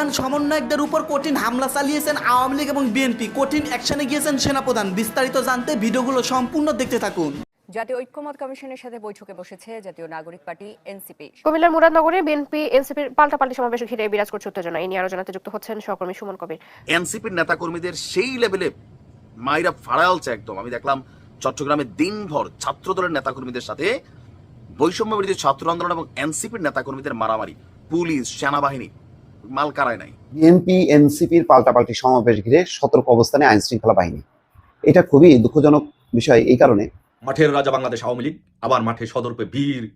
প্রধান সমন্বয়কদের উপর কঠিন হামলা চালিয়েছেন আওয়ামী লীগ এবং বিএনপি। কঠিন অ্যাকশনে গিয়েছেন সেনাপ্রধান। বিস্তারিত জানতে ভিডিওগুলো সম্পূর্ণ দেখতে থাকুন। জাতীয় ঐক্যমত কমিশনের সাথে বৈঠকে বসেছে জাতীয় নাগরিক পার্টি এনসিপি। কুমিল্লার মুরাদনগরে বিএনপি এনসিপির পাল্টাপাল্টি সমাবেশ ঘিরে বিরাজ করছে উত্তেজনা। এই নিয়ে আলোচনাতে যুক্ত হচ্ছেন সহকর্মী সুমন কবির। এনসিপির নেতাকর্মীদের সেই লেভেলে মাইরা ফাড়ালছে একদম। আমি দেখলাম চট্টগ্রামে দিনভর ছাত্রদলের নেতাকর্মীদের সাথে বৈষম্য বিরোধী ছাত্র আন্দোলন এবং এনসিপির নেতাকর্মীদের মারামারি পুলিশ সেনাবাহিনী। মাল কারায় নাই। বিএনপি এনসিপির পাল্টাপাল্টি সমাবেশ ঘিরে সতর্ক অবস্থানে আইন শৃঙ্খলা বাহিনী। এটা খুবই দুঃখজনক বিষয় এই কারণে। মাঠের রাজা বাংলাদেশ আওয়ামী লীগ আবার মাঠে সদর্পে ভিড়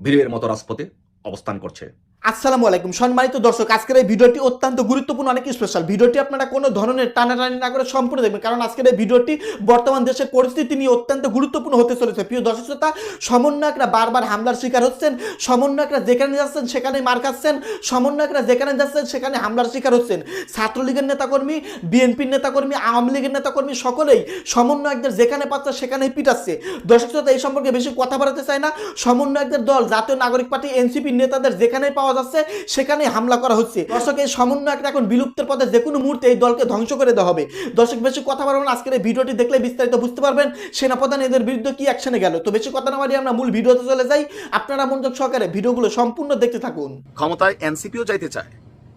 ভিড়ের মতো রাজপথে অবস্থান করছে। আসসালামু আলাইকুম। সম্মানিত দর্শক, আজকের এই ভিডিওটি অত্যন্ত গুরুত্বপূর্ণ, অনেক স্পেশাল ভিডিওটি আপনারা কোনো ধরনের টানাটানি না করে সম্পূর্ণ দেখবেন, কারণ আজকের এই ভিডিওটি বর্তমান দেশের পরিস্থিতি নিয়ে অত্যন্ত গুরুত্বপূর্ণ হতে চলেছে। প্রিয় দর্শক শ্রোতা, সমন্বয়করা বারবার হামলার শিকার হচ্ছেন, সমন্বয়করা যেখানে যাচ্ছেন সেখানে মার খাচ্ছেন, সমন্বয়করা যেখানে যাচ্ছেন সেখানে হামলার শিকার হচ্ছেন। ছাত্রলীগের নেতাকর্মী, বিএনপির নেতাকর্মী, আওয়ামী লীগের নেতাকর্মী সকলেই সমন্বয়কদের যেখানে পাচ্ছে সেখানেই পিটাচ্ছে। দর্শক শ্রোতা, এই সম্পর্কে বেশি কথা বাড়াতে চায় না। সমন্বয়কদের দল, জাতীয় নাগরিক পার্টি এনসিপি নেতাদের যেখানে পাওয়া যাচ্ছে সেখানে হামলা করা হচ্ছে। দর্শক এই সমন্বয়করা এখন বিলুপ্তের পথে যে কোনো মুহূর্তে এই দলকে ধ্বংস করে দেওয়া হবে। দর্শক বেশি কথা বাড়াবেন না, আজকের এই ভিডিওটি দেখলে বিস্তারিত বুঝতে পারবেন সেনাপ্রধান এদের বিরুদ্ধে কি অ্যাকশনে গেল। তো বেশি কথা না বাড়িয়ে আমরা মূল ভিডিওতে চলে যাই। আপনারা মনোযোগ সহকারে ভিডিওগুলো সম্পূর্ণ দেখতে থাকুন। ক্ষমতায় এনসিপিও যাইতে চায়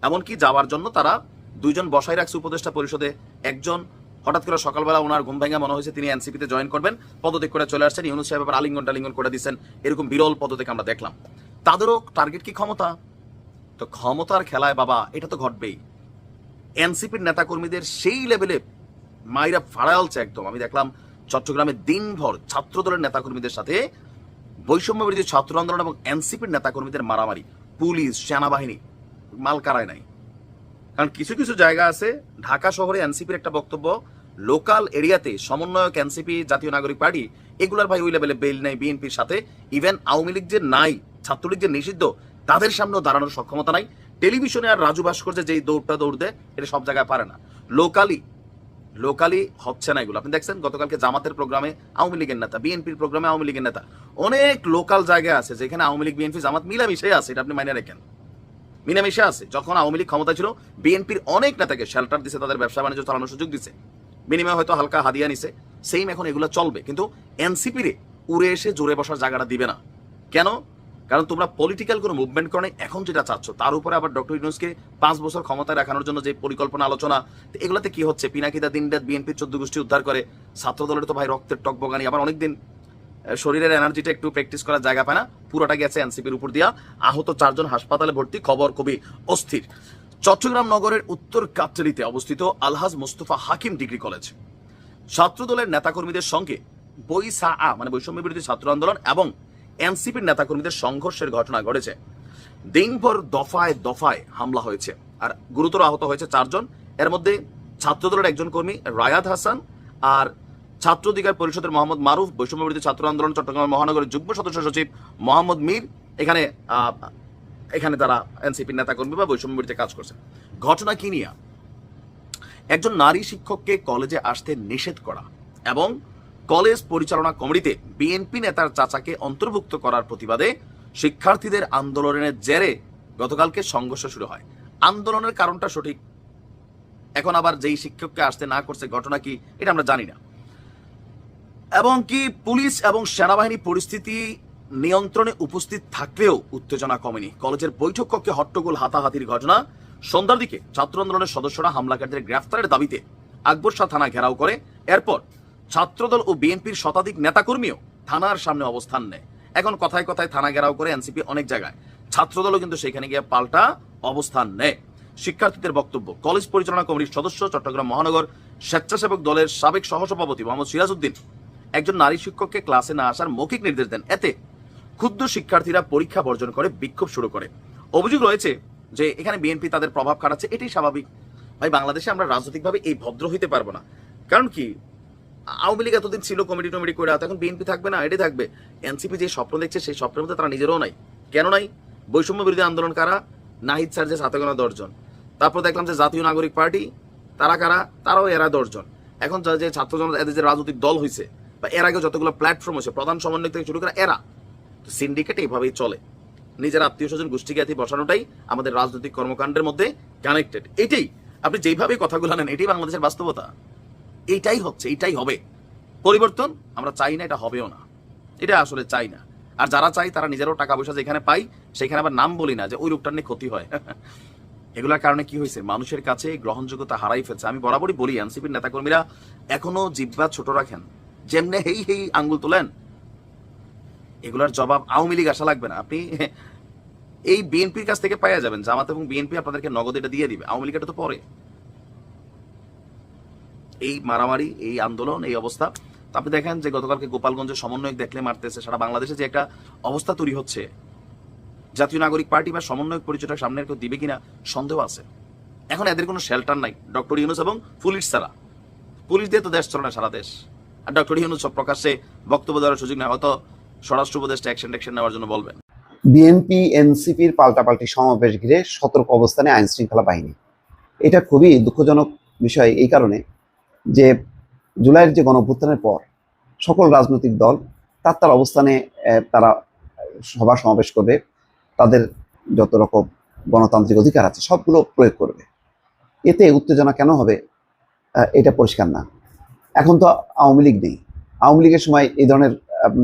এমনকি যাওয়ার জন্য তারা দুইজন বসাই রাখছে উপদেষ্টা পরিষদে। একজন হঠাৎ করে সকালবেলা ওনার ঘুম ভেঙে মনে হয়েছে তিনি এনসিপিতে জয়েন করবেন। পদত্যাগ করে চলে আসছেন। ইউনুস সাহেব আবার আলিঙ্গন টালিঙ্গন করে দিচ্ছেন। এরকম বিরল পদত্যাগ আমরা দেখলাম। তাদেরও টার্গেট কি ক্ষমতা? তো ক্ষমতার খেলায় বাবা, এটা তো ঘটবেই। এনসিপির নেতাকর্মীদের সেই লেভেলে মাইরা ফাড়ালছে একদম। আমি দেখলাম চট্টগ্রামে দিনভর ছাত্রদলের নেতাকর্মীদের সাথে বৈষম্য বিরোধী ছাত্র আন্দোলন এবং এনসিপির নেতাকর্মীদের মারামারি, পুলিশ, সেনাবাহিনী, মাল কারায় নাই। কারণ কিছু কিছু জায়গা আছে, ঢাকা শহরে এনসিপির একটা বক্তব্য, লোকাল এরিয়াতে সমন্বয়ক এনসিপি, জাতীয় নাগরিক পার্টি, এগুলার ভাই ওই লেভেলে বেল নেই, বিএনপির সাথে ইভেন আওয়ামী লীগ যে নাই ছাত্রলীগ যে নিষিদ্ধ, তাদের সামনেও দাঁড়ানোর সক্ষমতা নাই। টেলিভিশনে আর রাজু ভাস্কর যে যেই দৌড়টা দৌড় দেয়, এটা সব জায়গায় পারে না। লোকালি লোকালি হচ্ছে না এগুলো। আপনি দেখছেন, গতকালকে জামাতের প্রোগ্রামে আওয়ামী লীগের নেতা, বিএনপির প্রোগ্রামে আওয়ামী লীগের নেতা। অনেক লোকাল জায়গায় আছে যেখানে আওয়ামী লীগ, বিএনপি, জামাত মিলামিশে আছে, এটা আপনি মাইনে রাখেন। মিলামিশে আছে। যখন আওয়ামী লীগ ক্ষমতা ছিল, বিএনপির অনেক নেতাকে শেল্টার দিছে, তাদের ব্যবসা বাণিজ্য চালানোর সুযোগ দিছে। বিনিময়ে হয়তো হালকা হাদিয়া নিছে। সেম এখন এগুলো চলবে। কিন্তু এনসিপি রে উড়ে এসে জোরে বসার জায়গাটা দিবে না। কেন? কারণ তোমরা পলিটিক্যাল কোনো মুভমেন্ট করে এখন যেটা চাচ্ছ, তার উপরে আবার ডক্টর ইউনুসকে পাঁচ বছর ক্ষমতায় রাখানোর জন্য যে পরিকল্পনা আলোচনা এগুলোতে কি হচ্ছে? পিনাকিদা দিন রাত বিএনপির চোদ্দ গোষ্ঠী উদ্ধার করে ছাত্র দলের তো ভাই রক্তের টকবগানি আবার অনেকদিন শরীরের এনার্জিটা একটু প্র্যাকটিস করার জায়গা পায় না, পুরোটা গেছে এনসিপির উপর দিয়া, আহত চারজন হাসপাতালে ভর্তি, খবর খুবই অস্থির। চট্টগ্রাম নগরের উত্তর কাপ্তারিতে অবস্থিত আলহাজ মোস্তফা হাকিম ডিগ্রি কলেজ। ছাত্র ছাত্রদলের নেতাকর্মীদের সঙ্গে বৈসা আ মানে বৈষম্য বিরোধী ছাত্র আন্দোলন এবং এনসিপির নেতাকর্মীদের সংঘর্ষের ঘটনা ঘটেছে। দিনভর দফায় দফায় হামলা হয়েছে। আর গুরুতর আহত হয়েছে চারজন। এর মধ্যে ছাত্রদলের একজন কর্মী রায়াদ হাসান আর ছাত্র অধিকার পরিষদের মোহাম্মদ মারুফ বৈষম্য বিরোধী ছাত্র আন্দোলন, চট্টগ্রাম মহানগরের যুগ্ম সদস্য সচিব মোহাম্মদ মীর এখানে এখানে তারা এনসিপির নেতাকর্মী বা বৈষম্য বিরোধী কাজ করছে ঘটনা কি নিয়ে? একজন নারী শিক্ষককে কলেজে আসতে নিষেধ করা এবং কলেজ পরিচালনা কমিটিতে বিএনপি নেতার চাচাকে অন্তর্ভুক্ত করার প্রতিবাদে শিক্ষার্থীদের আন্দোলনের জেরে গতকালকে সংঘর্ষ শুরু হয়। আন্দোলনের কারণটা সঠিক। এখন আবার যেই শিক্ষককে আসতে না করছে ঘটনা কি, এটা আমরা জানি না। এবং কি পুলিশ এবং সেনাবাহিনী পরিস্থিতি নিয়ন্ত্রণে উপস্থিত থাকলেও উত্তেজনা কমেনি। কলেজের বৈঠক কক্ষে হট্টগোল হাতাহাতির ঘটনা। সন্ধ্যার দিকে ছাত্র আন্দোলনের সদস্যরা হামলাকারীদের গ্রেফতারের দাবিতে আকবর শাহ থানা ঘেরাও করে। এরপর ছাত্রদল ও বিএনপির শতাধিক নেতাকর্মীও থানার সামনে অবস্থান নেয়। এখন কথায় কথায় থানা ঘেরাও করে এনসিপি অনেক জায়গায়। ছাত্রদলও কিন্তু সেখানে গিয়ে পাল্টা অবস্থান নেয়। শিক্ষার্থীদের বক্তব্য, কলেজ পরিচালনা কমিটির সদস্য চট্টগ্রাম মহানগর স্বেচ্ছাসেবক দলের সাবেক সহসভাপতি মোহাম্মদ সিরাজউদ্দিন একজন নারী শিক্ষককে ক্লাসে না আসার মৌখিক নির্দেশ দেন। এতে ক্ষুদ্র শিক্ষার্থীরা পরীক্ষা বর্জন করে, বিক্ষোভ শুরু করে। অভিযোগ রয়েছে যে এখানে বিএনপি তাদের প্রভাব খাটাচ্ছে। এটাই স্বাভাবিক। ভাই, বাংলাদেশে আমরা রাজনৈতিকভাবে এই ভদ্র হইতে পারব না। কারণ কি? আওয়ামী লীগ এতদিন ছিল কমিটি টমিটি করে এখন বিএনপি থাকবে না, এটাই থাকবে। এনসিপি যে স্বপ্ন দেখছে, সেই স্বপ্নের মধ্যে তারা নিজেরও নাই। কেন নাই? বৈষম্য বিরোধী আন্দোলন কারা? নাহিদ স্যার যে সাথে গোনা দশজন। তারপর দেখলাম যে জাতীয় নাগরিক পার্টি, তারা কারা? তারাও এরা দশজন। এখন যা- ছাত্র জনতা এদের যে রাজনৈতিক দল হয়েছে বা এর আগে যতগুলো প্ল্যাটফর্ম হয়েছে প্রধান সমন্বয় থেকে শুরু করে এরা, তো সিন্ডিকেট এইভাবেই চলে। নিজের আত্মীয় স্বজন গোষ্ঠী জ্ঞাতি বসানোটাই আমাদের রাজনৈতিক কর্মকাণ্ডের মধ্যে কানেক্টেড এটাই, আপনি যেইভাবে কথাগুলো নেন এটাই বাংলাদেশের বাস্তবতা। এইটাই হচ্ছে এইটাই হবে। পরিবর্তন, আমরা চাই না, এটা হবেও না। এটা আসলে চাই না। আর যারা চাই তারা নিজেরও টাকা পয়সা যেখানে পাই সেখানে আবার নাম বলি না যে ওই লোকটার নিয়ে ক্ষতি হয়। এগুলোর কারণে কি হয়েছে? মানুষের কাছে গ্রহণযোগ্যতা হারাই ফেলছে। আমি বরাবরই বলি, এনসিপির নেতাকর্মীরা এখনও জিব্বা ছোট রাখেন। যেমনে হেই হেই আঙ্গুল তোলেন, এগুলার জবাব আওয়ামী লীগ আসা লাগবে না। আপনি এই বিএনপির কাছ থেকে পাইয়া যাবেন। জামাত এবং বিএনপি আপনাদেরকে নগদ এটা দিয়ে দিবে। আওয়ামী লীগ এটা তো পরে। এই মারামারি, এই আন্দোলন, এই অবস্থা। আপনি দেখেন যে গতকালকে গোপালগঞ্জের সমন্বয়ক দেখলে মারতেছে, সারা বাংলাদেশে যে একটা অবস্থা তৈরি হচ্ছে। জাতীয় নাগরিক পার্টি বা সমন্বয়ক পরিচয়টা সামনে কেউ দিবে কিনা সন্দেহ আছে। এখন এদের কোনো শেল্টার নাই, ডক্টর ইউনুস এবং পুলিশ ছাড়া। পুলিশ দিয়ে তো দেশ চলে না, সারা দেশ। আর ডক্টর ইউনুস সব প্রকাশ্যে বক্তব্য দেওয়ার সুযোগ নেই, হয়তো স্বরাষ্ট্র উপদেষ্টা অ্যাকশন ট্যাকশন নেওয়ার জন্য বলবেন। বিএনপি এনসিপির পাল্টাপাল্টি সমাবেশ ঘিরে সতর্ক অবস্থানে আইন শৃঙ্খলা বাহিনী। এটা খুবই দুঃখজনক বিষয় এই কারণে। যে জুলাইয়ের যে গণঅভ্যুত্থানের পর সকল রাজনৈতিক দল, তার তার অবস্থানে তারা সভা সমাবেশ করবে। তাদের যত রকম গণতান্ত্রিক অধিকার আছে, সবগুলো প্রয়োগ করবে। এতে উত্তেজনা কেন হবে? এটা পরিষ্কার না। এখন তো আওয়ামী লীগ নেই। আওয়ামী লীগের সময় এই ধরনের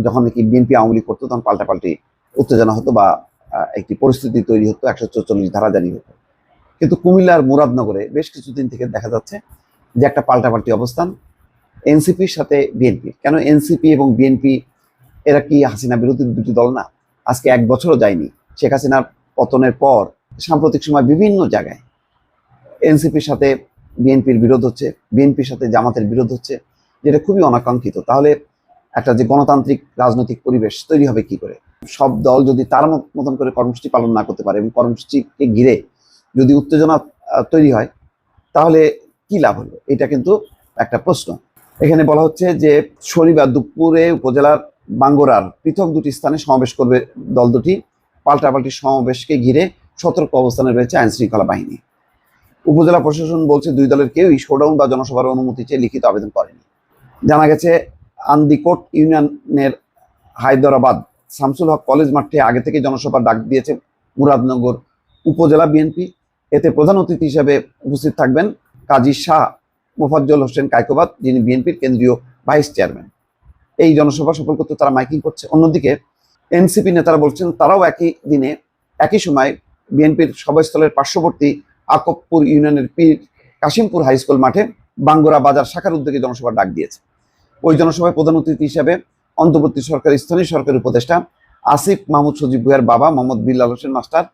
যখন নাকি বিএনপি আওয়ামী লীগ করতো, তখন পাল্টাপাল্টি উত্তেজনা হতো বা একটি পরিস্থিতি তৈরি হতো, একশো চৌচল্লিশ ধারা জারি হতো। কিন্তু কুমিল্লার মুরাদনগরে বেশ কিছুদিন থেকে দেখা যাচ্ছে যে একটা পাল্টাপাল্টি অবস্থান এনসিপির সাথে বিএনপি। কেন এনসিপি এবং বিএনপি, এরা কি হাসিনা বিরোধী দুটি দল না? আজকে এক বছরও যায়নি। শেখ হাসিনার পতনের পর, সাম্প্রতিক সময় বিভিন্ন জায়গায় এনসিপির সাথে বিএনপির বিরোধ হচ্ছে বিএনপির সাথে জামাতের বিরোধ হচ্ছে, যেটা খুবই অনাকাঙ্ক্ষিত। তাহলে একটা যে গণতান্ত্রিক রাজনৈতিক পরিবেশ তৈরি হবে কি করে? সব দল যদি তার মত- মতন করে কর্মসূচি পালন না করতে পারে এবং কর্মসূচিকে ঘিরে যদি উত্তেজনা তৈরি হয়, তাহলে কি লাভ হলো? এটা কিন্তু একটা প্রশ্ন। এখানে বলা হচ্ছে যে শনিবার দুপুরে উপজেলার বাঙ্গোরার পৃথক দুটি স্থানে সমাবেশ করবে দল দুটি। পাল্টাপাল্টি সমাবেশকে ঘিরে সতর্ক অবস্থানে রয়েছে আইন শৃঙ্খলা বাহিনী। উপজেলা প্রশাসন বলছে দুই দলের কেউই শোডাউন বা জনসভার অনুমতি চেয়ে লিখিত আবেদন করেনি। জানা গেছে, আন্দিকোট ইউনিয়নের হায়দরাবাদ শামসুল হক কলেজ মাঠে আগে থেকে জনসভার ডাক দিয়েছে মুরাদনগর উপজেলা বিএনপি। এতে প্রধান অতিথি হিসেবে উপস্থিত থাকবেন কাজী শাহ মোফাজ্জল হোসেন কায়কোবাদ, যিনি বিএনপির কেন্দ্রীয় ভাইস চেয়ারম্যান। এই জনসভা সফল করতে তারা মাইকিং করছে। অন্যদিকে এনসিপি নেতারা বলছেন, তারাও একই দিনে, একই সময় বিএনপির সভাস্থলের পার্শ্ববর্তী আকবপুর ইউনিয়নের পীর কাশিমপুর হাই স্কুল মাঠে বাঙ্গোরা বাজার শাখার উদ্যোগে জনসভার ডাক দিয়েছে। ওই জনসভায় প্রধান অতিথি হিসেবে অন্তর্বর্তী সরকার, স্থানীয় সরকারি উপদেষ্টা আসিফ মাহমুদ সজিব ভুইয়ার বাবা মোহাম্মদ বিল্লাল হোসেন মাস্টার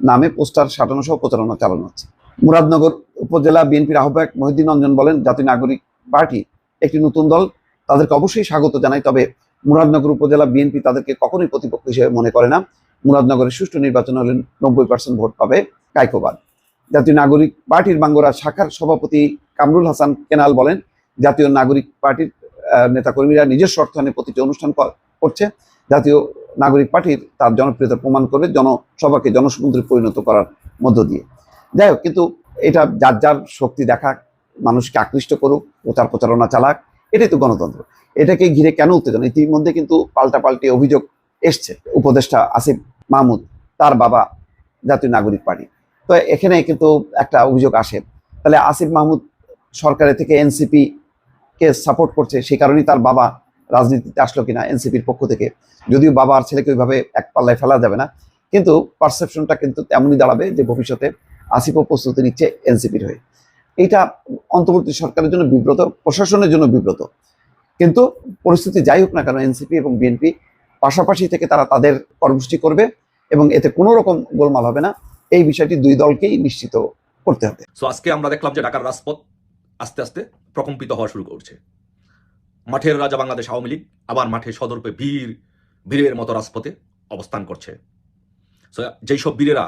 নামে পোস্টার সাটানো সহ প্রচারণা চালানো হচ্ছে। মুরাদনগর উপজেলা বিএনপির আহ্বায়ক মহিউদ্দিন রঞ্জন বলেন, জাতীয় নাগরিক পার্টি একটি নতুন দল। তাদেরকে অবশ্যই স্বাগত জানাই, তবে মুরাদনগর উপজেলা বিএনপি তাদেরকে কখনোই প্রতিপক্ষ হিসেবে মনে করে না। মুরাদনগরের সুষ্ঠু নির্বাচন হলে নব্বই পার্সেন্ট ভোট পাবে কাইকোবাদ জাতীয় নাগরিক পার্টির বাঙ্গোরা শাখার সভাপতি কামরুল হাসান কেনাল বলেন, জাতীয় নাগরিক পার্টির নেতাকর্মীরা নিজস্ব অর্থায়নে প্রতিটি অনুষ্ঠান করছে। জাতীয় নাগরিক পার্টির তার জনপ্রিয়তা প্রমাণ করবে জনসভাকে জনসমুদ্রে পরিণত করার মধ্য দিয়ে। যাই হোক, কিন্তু এটা যার যার শক্তি দেখাক মানুষকে আকৃষ্ট করুক প্রচার প্রচারণা চালাক, এটাই তো গণতন্ত্র। এটাকে ঘিরে কেন উত্তেজনা? ইতিমধ্যে কিন্তু পাল্টাপাল্টি অভিযোগ এসছে। উপদেষ্টা আসিফ মাহমুদ, তার বাবা জাতীয় নাগরিক পার্টি। তো এখানে কিন্তু একটা অভিযোগ আসে। তাহলে আসিফ মাহমুদ সরকারের থেকে এনসিপি কে সাপোর্ট করছে, সেই কারণেই তার বাবা রাজনীতিতে আসলো কিনা এনসিপির পক্ষ থেকে। যদিও বাবা আর ছেলেকে ওইভাবে এক পাল্লায় ফেলা যাবে না, কিন্তু পারসেপশনটা কিন্তু তেমনই দাঁড়াবে যে ভবিষ্যতে আসিফও প্রস্তুতি নিচ্ছে এনসিপির হয়ে। এইটা অন্তর্বর্তী সরকারের জন্য বিব্রত, প্রশাসনের জন্য বিব্রত। কিন্তু পরিস্থিতি যাই হোক না কেন, এনসিপি এবং বিএনপি পাশাপাশি থেকে তারা তাদের কর্মসূচি করবে এবং এতে কোনো রকম গোলমাল হবে না। এই বিষয়টি দুই দলকেই নিশ্চিত করতে হবে। সো আজকে আমরা দেখলাম যে ঢাকার রাজপথ আস্তে আস্তে প্রকম্পিত হওয়া শুরু করছে। মাঠের রাজা বাংলাদেশ আওয়ামী লীগ আবার মাঠে সদর্পে বীর বীরের মতো রাজপথে অবস্থান করছে। সো যেই সব বীরেরা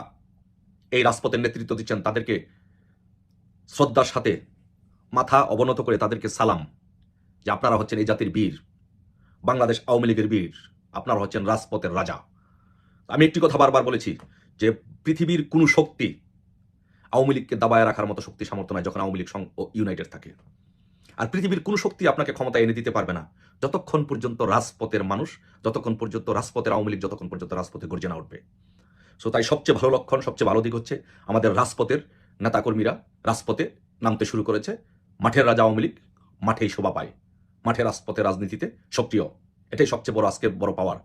এই রাজপথের নেতৃত্ব দিচ্ছেন তাদেরকে শ্রদ্ধার সাথে মাথা অবনত করে তাদেরকে সালাম যে আপনারা হচ্ছেন এই জাতির বীর, বাংলাদেশ আওয়ামী লীগের বীর, আপনারা হচ্ছেন রাজপথের রাজা। আমি একটি কথা বারবার বলেছি যে পৃথিবীর কোনো শক্তি আওয়ামী লীগকে দাবায় রাখার মতো শক্তি সামর্থ্য নয় যখন আওয়ামী লীগ ইউনাইটেড থাকে। আর পৃথিবীর কোনো শক্তি আপনাকে ক্ষমতা এনে দিতে পারবে না। যতক্ষণ পর্যন্ত রাজপথের মানুষ, যতক্ষণ পর্যন্ত রাজপথের আওয়ামী লীগ, যতক্ষণ পর্যন্ত রাজপথে গর্জে না উঠবে। সো তাই সবচেয়ে ভালো লক্ষণ, সবচেয়ে ভালো দিক হচ্ছে আমাদের রাজপথের নেতাকর্মীরা রাজপথে নামতে শুরু করেছে। মাঠের রাজা আওয়ামী লীগ মাঠেই শোভা পায়। মাঠের রাজপথে রাজনীতিতে সক্রিয়। এটাই সবচেয়ে বড় আজকে বড় পাওয়ার।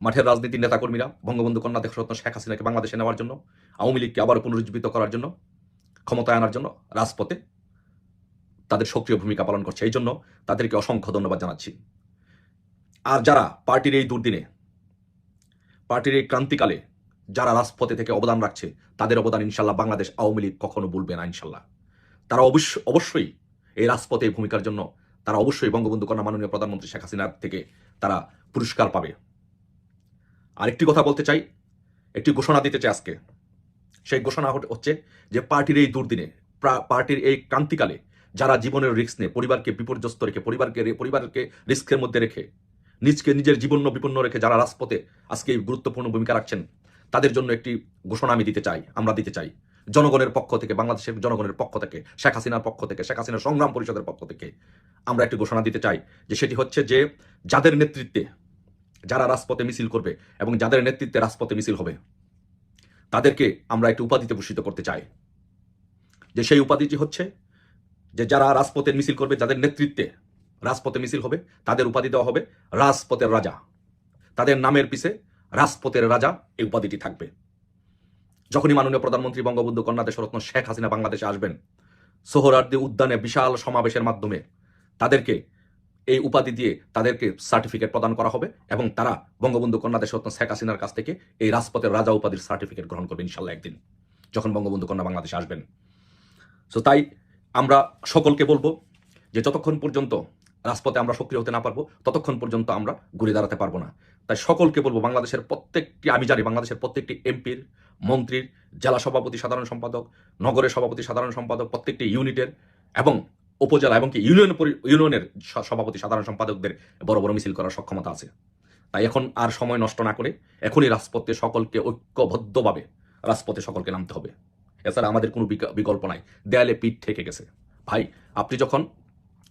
মাঠের রাজনীতির নেতাকর্মীরা, বঙ্গবন্ধু কন্যা দেশরত্ন শেখ হাসিনাকে বাংলাদেশে নেওয়ার জন্য, আওয়ামী লীগকে আবার পুনরুজ্জীবিত করার জন্য, ক্ষমতায় আনার জন্য রাজপথে তাদের সক্রিয় ভূমিকা পালন করছে। এই জন্য তাদেরকে অসংখ্য ধন্যবাদ জানাচ্ছি। আর যারা পার্টির এই দুর্দিনে, পার্টির এই ক্রান্তিকালে যারা রাজপথে থেকে অবদান রাখছে, তাদের অবদান ইনশাল্লাহ বাংলাদেশ আওয়ামী লীগ কখনো বলবে না ইনশাল্লাহ। তারা অবশ্য, অবশ্যই এই রাজপথে ভূমিকার জন্য তারা অবশ্যই বঙ্গবন্ধু কন্যা মাননীয় প্রধানমন্ত্রী শেখ হাসিনার থেকে তারা পুরস্কার পাবে। আরেকটি কথা বলতে চাই, একটি ঘোষণা দিতে চাই আজকে। সেই ঘোষণা হচ্ছে যে পার্টির এই দুর্দিনে পার্টির এই ক্রান্তিকালে যারা জীবনের রিস্ক নিয়ে, পরিবারকে বিপর্যস্ত রেখে, পরিবারকে পরিবারকে রিস্কের মধ্যে রেখে, নিজকে নিজের জীবন বিপন্ন রেখে যারা রাজপথে আজকে এই গুরুত্বপূর্ণ ভূমিকা রাখছেন তাদের জন্য একটি ঘোষণা আমি দিতে চাই, আমরা দিতে চাই। জনগণের পক্ষ থেকে, বাংলাদেশের জনগণের পক্ষ থেকে, শেখ হাসিনার পক্ষ থেকে, শেখ হাসিনা সংগ্রাম পরিষদের পক্ষ থেকে আমরা একটি ঘোষণা দিতে চাই যে সেটি হচ্ছে যে যাদের নেতৃত্বে যারা রাজপথে মিছিল করবে এবং যাদের নেতৃত্বে রাজপথে মিছিল হবে, তাদেরকে আমরা একটি উপাধিতে ভূষিত করতে চাই। যে সেই উপাধিটি হচ্ছে যে যারা রাজপথের মিছিল করবে, যাদের নেতৃত্বে রাজপথে মিছিল হবে, তাদের উপাধি দেওয়া হবে রাজপথের রাজা। তাদের নামের পিছে রাজপথের রাজা এই উপাধিটি থাকবে। যখনই মাননীয় প্রধানমন্ত্রী বঙ্গবন্ধু কন্যা দেশরত্ন শেখ হাসিনা বাংলাদেশে আসবেন সোহরার্দি উদ্যানে বিশাল সমাবেশের মাধ্যমে তাদেরকে এই উপাধি দিয়ে তাদেরকে সার্টিফিকেট প্রদান করা হবে এবং তারা বঙ্গবন্ধু কন্যা দেশরত্ন শেখ হাসিনার কাছ থেকে এই রাজপথের রাজা উপাধির সার্টিফিকেট গ্রহণ করবে ইনশাল্লাহ একদিন, যখন বঙ্গবন্ধু কন্যা বাংলাদেশে আসবেন। সো তাই আমরা সকলকে বলব যে যতক্ষণ পর্যন্ত রাজপথে আমরা সক্রিয় হতে না পারব, ততক্ষণ পর্যন্ত আমরা ঘুরে দাঁড়াতে পারব না। তাই সকলকে বলব, বাংলাদেশের প্রত্যেকটি, আমি জানি বাংলাদেশের প্রত্যেকটি এমপির, মন্ত্রীর, জেলা সভাপতি, সাধারণ সম্পাদক, নগরের সভাপতি, সাধারণ সম্পাদক, প্রত্যেকটি ইউনিটের এবং উপজেলা এবং কি ইউনিয়ন ইউনিয়নের সভাপতি, সাধারণ সম্পাদকদের বড় বড় মিছিল করার সক্ষমতা আছে। তাই এখন আর সময় নষ্ট না করে এখনই রাজপথে সকলকে ঐক্যবদ্ধভাবে রাজপথে সকলকে নামতে হবে। এছাড়া আমাদের কোনো বিক- বিকল্প নাই। দেয়ালে পিঠ ঠেকে গেছে। ভাই, আপনি যখন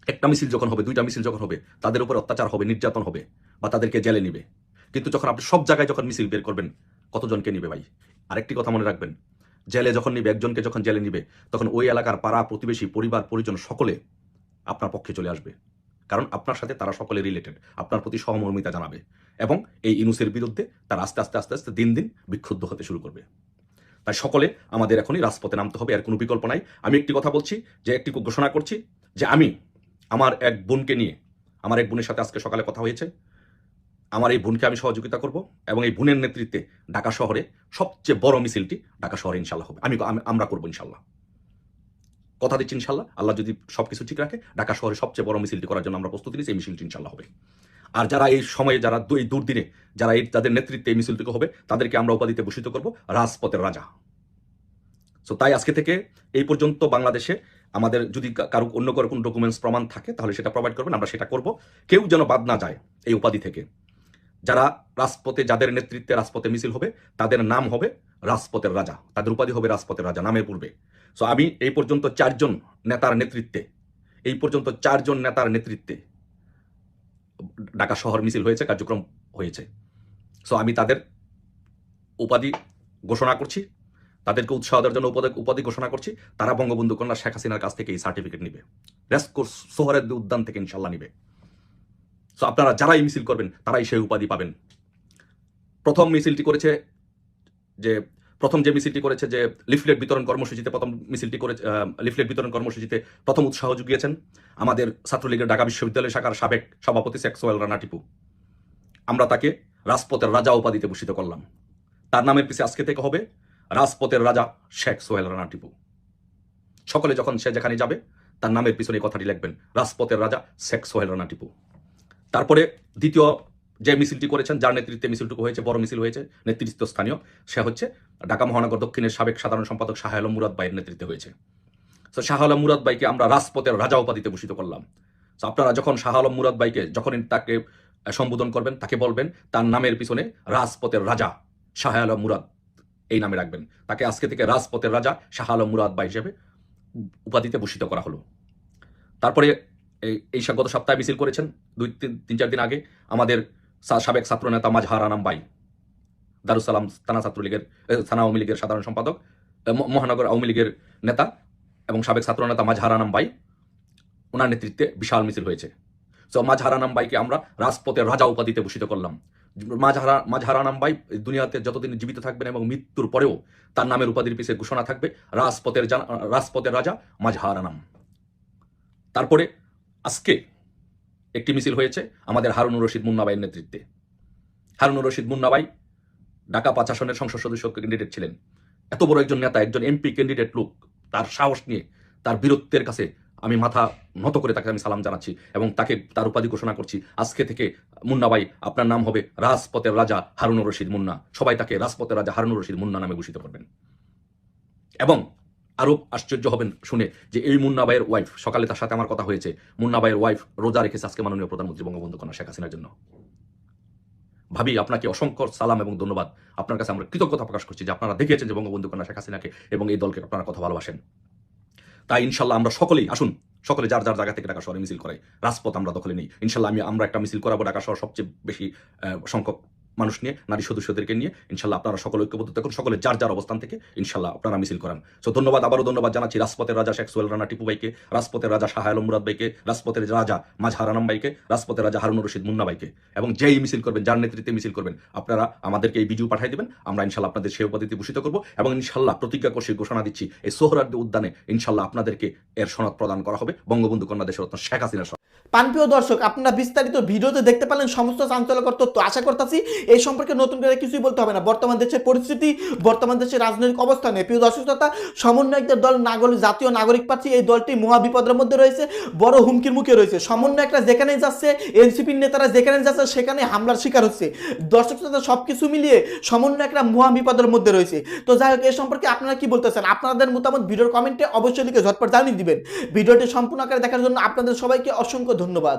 একটা মিছিল যখন হবে, দুইটা মিছিল যখন হবে, তাদের উপর অত্যাচার হবে, নির্যাতন হবে বা তাদেরকে জেলে নিবে। কিন্তু যখন আপনি সব জায়গায় যখন মিছিল বের করবেন, কতজনকে নিবে ভাই? আরেকটি কথা মনে রাখবেন, জেলে যখন নিবে, একজনকে যখন জেলে নিবে, তখন ওই এলাকার পাড়া, প্রতিবেশী, পরিবার, পরিজন সকলে আপনার পক্ষে চলে আসবে। কারণ আপনার সাথে তারা সকলে রিলেটেড আপনার প্রতি সহমর্মিতা জানাবে এবং এই ইনুসের বিরুদ্ধে তারা আস্তে আস্তে আস্তে আস্তে দিন দিন বিক্ষুব্ধ হতে শুরু করবে। তাই সকলে আমাদের এখনই রাজপথে নামতে হবে আর কোনো বিকল্প নাই। আমি একটি কথা বলছি, যে একটি ঘোষণা করছি, যে আমি আমার এক বোনকে নিয়ে, আমার এক বোনের সাথে আজকে সকালে কথা হয়েছে আমার এই বোনকে আমি সহযোগিতা করব এবং এই বোনের নেতৃত্বে ঢাকা শহরে সবচেয়ে বড় মিছিলটি ঢাকা শহরে ইনশাল্লাহ হবে। আমি আমি- আমরা করব ইনশাল্লাহ কথা দিচ্ছি ইনশাল্লাহ আল্লাহ যদি সবকিছু ঠিক রাখে, ঢাকা শহরে সবচেয়ে বড় মিছিলটি করার জন্য আমরা প্রস্তুতি নিচ্ছি এই মিছিলটি ইনশাল্লাহ হবে। আর যারা এই সময়ে, যারা এই দুর্দিনে, যারা এই তাদের নেতৃত্বে এই মিছিলটিকে হবে, তাদেরকে আমরা উপাধিতে ভূষিত করব, রাজপথের রাজা। সো তাই আজকে থেকে এই পর্যন্ত বাংলাদেশে আমাদের যদি কারও অন্য কারও কোনো ডকুমেন্টস প্রমাণ থাকে, তাহলে সেটা প্রোভাইড করবেন, আমরা সেটা করব। কেউ যেন বাদ না যায় এই উপাধি থেকে। যারা রাজপথে, যাদের নেতৃত্বে রাজপথে মিছিল হবে, তাদের নাম হবে রাজপথের রাজা। তাদের উপাধি হবে রাজপথের রাজা নামের পূর্বে। সো আমি এই পর্যন্ত চারজন নেতার নেতৃত্বে, এই পর্যন্ত চারজন নেতার নেতৃত্বে ঢাকা শহর মিছিল হয়েছে, কার্যক্রম হয়েছে। সো আমি তাদের উপাধি ঘোষণা করছি, তাদেরকে উৎসাহ দেওয়ার জন্য উপাধি উপাধি ঘোষণা করছি। তারা বঙ্গবন্ধু কন্যা শেখ হাসিনার কাছ থেকে এই সার্টিফিকেট নিবে। রেসকোর্স শহরের উদ্যান থেকে ইনশাল্লাহ নিবে। সো আপনারা যারাই মিছিল করবেন, তারাই সেই উপাধি পাবেন। প্রথম মিছিলটি করেছে যে, প্রথম যে মিছিলটি করেছে যে, লিফলেট বিতরণ কর্মসূচিতে প্রথম মিছিলটি করে লিফলেট বিতরণ কর্মসূচিতে প্রথম উৎসাহ জুগিয়েছেন আমাদের ছাত্রলীগের ঢাকা বিশ্ববিদ্যালয় শাখার সাবেক সভাপতি শেখ সোহেল রানা টিপু। আমরা তাকে রাজপথের রাজা উপাধিতে ভূষিত করলাম। তার নামের পিছে আজকে থেকে হবে রাজপথের রাজা শেখ সোহেল রানা টিপু। সকলে যখন সে যেখানে যাবে, তার নামের পিছনে কথাটি লিখবেন, রাজপথের রাজা শেখ সোহেল রানা টিপু। তারপরে দ্বিতীয় যে মিছিলটি করেছেন, যার নেতৃত্বে মিছিলটুকু হয়েছে, বড় মিছিল হয়েছে, নেতৃত্ব স্থানীয়, সে হচ্ছে ঢাকা মহানগর দক্ষিণের সাবেক সাধারণ সম্পাদক শাহ আলম মুরাদ ভাইয়ের নেতৃত্বে হয়েছে। তো শাহ আলম মুরাদ ভাইকে আমরা রাজপথের রাজা উপাধিতে ভূষিত করলাম। তো আপনারা যখন শাহ আলম মুরাদ ভাইকে যখন তাকে সম্বোধন করবেন, তাকে বলবেন, তার নামের পিছনে রাজপথের রাজা শাহ আলম মুরাদ এই নামে রাখবেন। তাকে আজকে থেকে রাজপথের রাজা শাহ আলম মুরাদ ভাই হিসেবে উপাধিতে ভূষিত করা হলো। তারপরে এই গত সপ্তাহে মিছিল করেছেন, দুই, তিন তিন, চার দিন আগে, আমাদের সাবেক ছাত্র নেতা মাজহার আনাম বাই দারুসালাম থানা ছাত্রলীগের থানা আওয়ামী লীগের সাধারণ সম্পাদক মহানগর আওয়ামী লীগের নেতা এবং সাবেক ছাত্র নেতা মাঝহারানাম বাই ওনার নেতৃত্বে বিশাল মিছিল হয়েছে। সো মাঝহারানাম বাইকে আমরা রাজপথের রাজা উপাধিতে ভূষিত করলাম। মাঝহারা মাঝহারানাম বাই দুনিয়াতে যতদিন জীবিত থাকবেন এবং মৃত্যুর পরেও তার নামের উপাধির পিছিয়ে ঘোষণা থাকবে, রাজপথের রাজপথের রাজা মাঝহারানাম তারপরে আজকে একটি মিছিল হয়েছে আমাদের হারুনুর রশিদ মুন্নাবাইয়ের নেতৃত্বে। হারুনুর রশিদ মুন্নাবাই ঢাকা পাঁচ আসনের সংসদ সদস্য ক্যান্ডিডেট ছিলেন। এত বড় একজন নেতা, একজন এমপি ক্যান্ডিডেট লোক, তার সাহস নিয়ে, তার বীরত্বের কাছে আমি মাথা নত করে তাকে আমি সালাম জানাচ্ছি এবং তাকে তার উপাধি ঘোষণা করছি। আজকে থেকে মুন্নাবাই, আপনার নাম হবে রাজপথের রাজা হারুনুর রশিদ মুন্না। সবাই তাকে রাজপথের রাজা হারুনুর রশিদ মুন্না নামে ঘোষিত করবেন। এবং আরও আশ্চর্য হবেন শুনে যে এই মুন্নাবাইয়ের ওয়াইফ সকালে তার সাথে আমার কথা হয়েছে। মুন্নাবাইয়ের ওয়াইফ রোজা রেখেছে আজকে মাননীয় প্রধানমন্ত্রী বঙ্গবন্ধু কন্যা শেখ হাসিনার জন্য। ভাবি, আপনাকে অসংখ্য সালাম এবং ধন্যবাদ। আপনার কাছে আমরা কৃতজ্ঞতা প্রকাশ করছি যে আপনারা দেখিয়েছেন যে বঙ্গবন্ধু কন্যা শেখ হাসিনাকে এবং এই দলকে আপনারা কথা ভালোবাসেন। তাই ইনশাল্লাহ আমরা সকলেই, আসুন, সকলে যার যার জায়গা থেকে ঢাকা শহরে মিছিল করাই রাজপথ আমরা দখলে নিই। ইনশাল্লাহ আমি, আমরা একটা মিছিল করাবো ঢাকা শহর সবচেয়ে বেশি সংখ্যক মানুষ নিয়ে, নারী সদস্যদেরকে নিয়ে, ইনশাল্লাহ আপনারা সকলে ঐক্যবদ্ধ থাকুন, সকলে যার যার অবস্থান থেকে ইনশাল্লাহ আপনারা মিছিল করান। সো ধন্যবাদ, আবারও ধন্যবাদ জানাচ্ছি রাজপথের রাজা শেখ সোহেল রানা টিপু ভাইকে, রাজপথের রাজা শাহ আলম মুরাদ ভাইকে, রাজপথের রাজা মাঝহারানাম ভাইকে, রাজপথের রাজা হারুনুর রশিদ মুন্না ভাইকে। এবং যেই মিছিল করবেন, যার নেতৃত্বে মিছিল করবেন, আপনারা আমাদেরকে এই ভিডিও পাঠিয়ে দিবেন, আমরা ইনশাল্লাহ আপনাদের সেই উপাধিতে ভূষিত করব এবং ইনশাল্লাহ প্রতিজ্ঞা করছি ঘোষণা দিচ্ছি, এই সোহরার্দ উদ্যানে ইনশাল্লাহ আপনাদেরকে এর সনদ প্রদান করা হবে, বঙ্গবন্ধু কন্যা রত্ন শেখ হাসিনার পানপ্রিয় দর্শক, আপনারা বিস্তারিত ভিডিওতে দেখতে পারলেন সমস্ত চাঞ্চল্যকর তথ্য। আশা করতেছি এই সম্পর্কে নতুন করে কিছুই বলতে হবে না। বর্তমান দেশের পরিস্থিতি, বর্তমান দেশের রাজনৈতিক অবস্থানে প্রিয় দর্শক শ্রোতা সমন্বয়কদের দল নাগরিক জাতীয় নাগরিক পার্টি, এই দলটি মহা বিপদের মধ্যে রয়েছে, বড় হুমকির মুখে রয়েছে। সমন্বয়করা যেখানে যাচ্ছে, এনসিপির নেতারা যেখানে যাচ্ছে, সেখানে হামলার শিকার হচ্ছে। দর্শক শ্রোতা সব কিছু মিলিয়ে সমন্বয়করা মহা বিপদের মধ্যে রয়েছে। তো যাই হোক, এ সম্পর্কে আপনারা কি বলতেছেন? আপনাদের মতামত ভিডিওর কমেন্টে অবশ্যই লিখে ঝটপট জানিয়ে দিবেন। ভিডিওটি সম্পূর্ণ আকারে দেখার জন্য আপনাদের সবাইকে অসংখ্য ধন্যবাদ।